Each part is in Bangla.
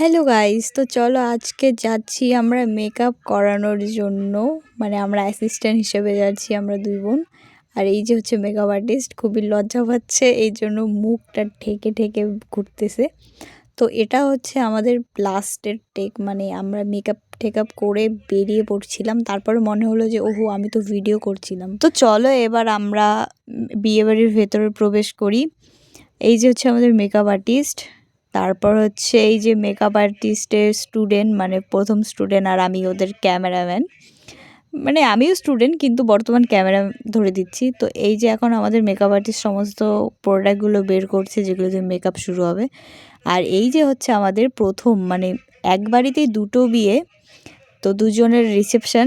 হ্যালো গাইস তো চলো আজকে যাচ্ছি আমরা মেকআপ করানোর জন্য। মানে আমরা অ্যাসিস্ট্যান্ট হিসেবে যাচ্ছি আমরা দুই বোন। আর এই যে হচ্ছে মেকআপ আর্টিস্ট খুবই লজ্জা পাচ্ছে, এই জন্য মুখটা ঠেকে ঠেকে ঘুরতেছে। তো এটা হচ্ছে আমাদের লাস্টের টেক মানে আমরা মেকআপ টেকআপ করে বেরিয়ে পড়ছিলাম। তারপরে মনে হলো যে, ওহো, আমি তো ভিডিও করছিলাম। তো চলো এবার আমরা বিয়েবাড়ির ভেতরে প্রবেশ করি। এই যে হচ্ছে আমাদের মেকআপ আর্টিস্ট তারপর হচ্ছে এই যে মেকআপ আর্টিস্টের স্টুডেন্ট মানে প্রথম স্টুডেন্ট আর আমি ওদের ক্যামেরাম্যান মানে আমিও স্টুডেন্ট কিন্তু বর্তমান ক্যামেরা ধরে দিচ্ছি। তো এই যে এখন আমাদের মেকআপ আর্টিস্ট সমস্ত প্রোডাক্টগুলো বের করছে, যেগুলো দিয়ে মেকআপ শুরু হবে। আর এই যে হচ্ছে আমাদের প্রথম মানে এক বাড়িতেই দুটো বিয়ে, তো দুজনের রিসেপশন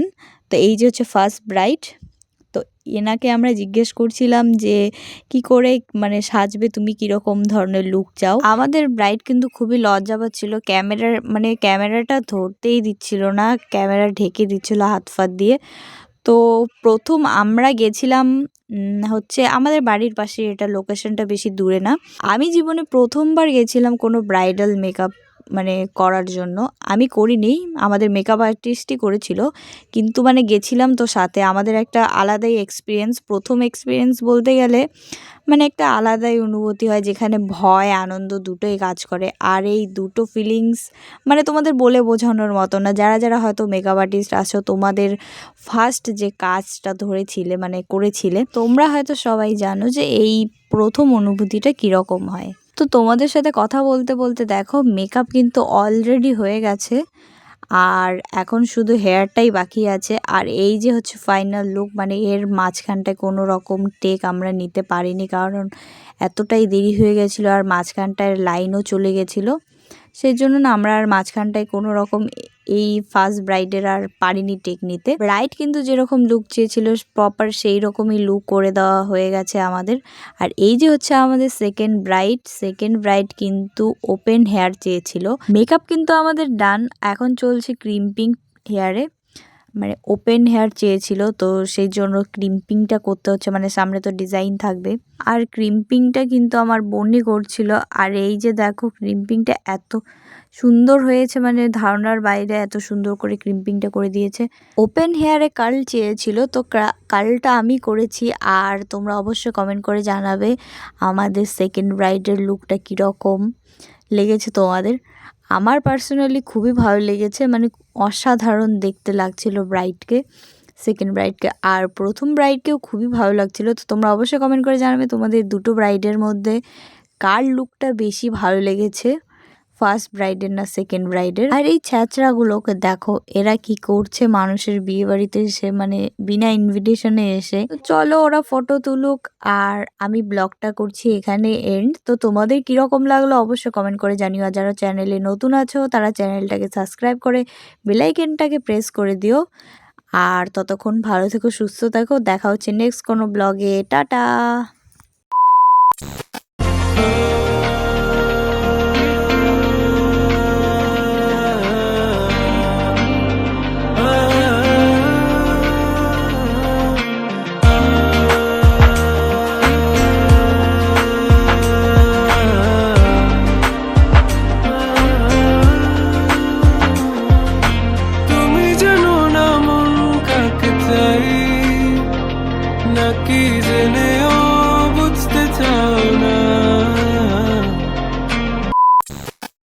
তো এই যে হচ্ছে ফার্স্ট ব্রাইট তো এনাকে আমরা জিজ্ঞেস করছিলাম যে, কি করে মানে সাজবে? তুমি কীরকম ধরনের লুক চাও? আমাদের ব্রাইড কিন্তু খুবই লজ্জা পাচ্ছিল ক্যামেরার মানে ক্যামেরাটা ধরতেই দিচ্ছিল না। ক্যামেরা ঢেকে দিচ্ছিল হাত ফাত দিয়ে। তো প্রথম আমরা গেছিলাম হচ্ছে আমাদের বাড়ির পাশে। এটা লোকেশনটা বেশি দূরে না। আমি জীবনে প্রথমবার গেছিলাম কোনো ব্রাইডাল মেকআপ মানে করার জন্য। আমি করিনি, আমাদের মেকআপ আর্টিস্টই করেছিল। কিন্তু মানে গেছিলাম তো সাথে, আমাদের একটা আলাদাই এক্সপিরিয়েন্স প্রথম এক্সপিরিয়েন্স বলতে গেলে মানে একটা আলাদাই অনুভূতি হয়, যেখানে ভয়, আনন্দ দুটোই কাজ করে। আর এই দুটো ফিলিংস মানে তোমাদের বলে বোঝানোর মতো না। যারা যারা হয়তো মেকআপ আর্টিস্ট আছো, তোমাদের ফার্স্ট যে কাজটা ধরেছিলে মানে করেছিলে, তোমরা হয়তো সবাই জানো যে এই প্রথম অনুভূতিটা কীরকম হয়। তো তোমাদের সাথে কথা বলতে বলতে দেখো মেকআপ কিন্তু অলরেডি হয়ে গেছে। আর এখন শুধু হেয়ারটাই বাকি আছে। আর এই যে হচ্ছে ফাইনাল লুক মানে এর মাঝখানটায় কোনো রকম টেক আমরা নিতে পারিনি, কারণ এতটাই দেরি হয়ে গেছিল আর মাঝখানটায় লাইনও চলে গেছিল। সেই জন্য না আমরা আর মাঝখানটায় কোনো রকম এই ফার্স্ট ব্রাইডের আর পারিনি টেক নিতে ব্রাইড কিন্তু যেরকম লুক চেয়েছিল প্রপার সেই রকমই লুক করে দেওয়া হয়ে গেছে আমাদের। আর এই যে হচ্ছে আমাদের সেকেন্ড ব্রাইড সেকেন্ড ব্রাইড কিন্তু ওপেন হেয়ার চেয়েছিল। মেকআপ কিন্তু আমাদের ডান এখন চলছে ক্রিম্পিং হেয়ারে মানে ওপেন হেয়ার চেয়েছিল, তো সেই জন্য ক্রিম্পিংটা করতে হচ্ছে মানে সামনে তো ডিজাইন থাকবে। আর ক্রিম্পিংটা কিন্তু আমার বোনই করছিল। আর এই যে দেখো ক্রিম্পিংটা এত সুন্দর হয়েছে মানে ধারণার বাইরে এত সুন্দর করে ক্রিম্পিংটা করে দিয়েছে। ওপেন হেয়ারে কার্ল চেয়েছিল, তো কার্লটা আমি করেছি আর তোমরা অবশ্যই কমেন্ট করে জানাবে আমাদের সেকেন্ড ব্রাইডের লুকটা কীরকম লেগেছে তোমাদের। আমার পার্সোনালি খুবই ভালো লেগেছে মানে অসাধারণ দেখতে লাগছিল ব্রাইডকে সেকেন্ড ব্রাইডকে আর প্রথম ব্রাইডকেও খুবই ভালো লাগছিল, তো তোমরা অবশ্যই কমেন্ট করে জানাবে তোমাদের দুটো ব্রাইডের মধ্যে কার লুকটা বেশি ভালো লেগেছে। ফার্স্ট ব্রাইডের না সেকেন্ড ব্রাইডের। আর এই ছ্যাঁচড়াগুলোকে দেখো, এরা কি করছে মানুষের বিয়ে বাড়িতে এসে মানে বিনা ইনভিটেশনে এসে। চলো ওরা ফটো তুলুক, আর আমি ব্লগটা করছি এখানে এন্ড তো তোমাদের কীরকম লাগল অবশ্যই কমেন্ট করে জানিও। আর যারা চ্যানেলে নতুন আছো, তারা চ্যানেলটাকে সাবস্ক্রাইব করে বেলাইকেনটাকে প্রেস করে দিও। আর ততক্ষণ ভালো থেকো, সুস্থ থাকো। দেখা হচ্ছে নেক্সট কোনো ব্লগে টাটা! নাকি জেনেও বুঝতে চাও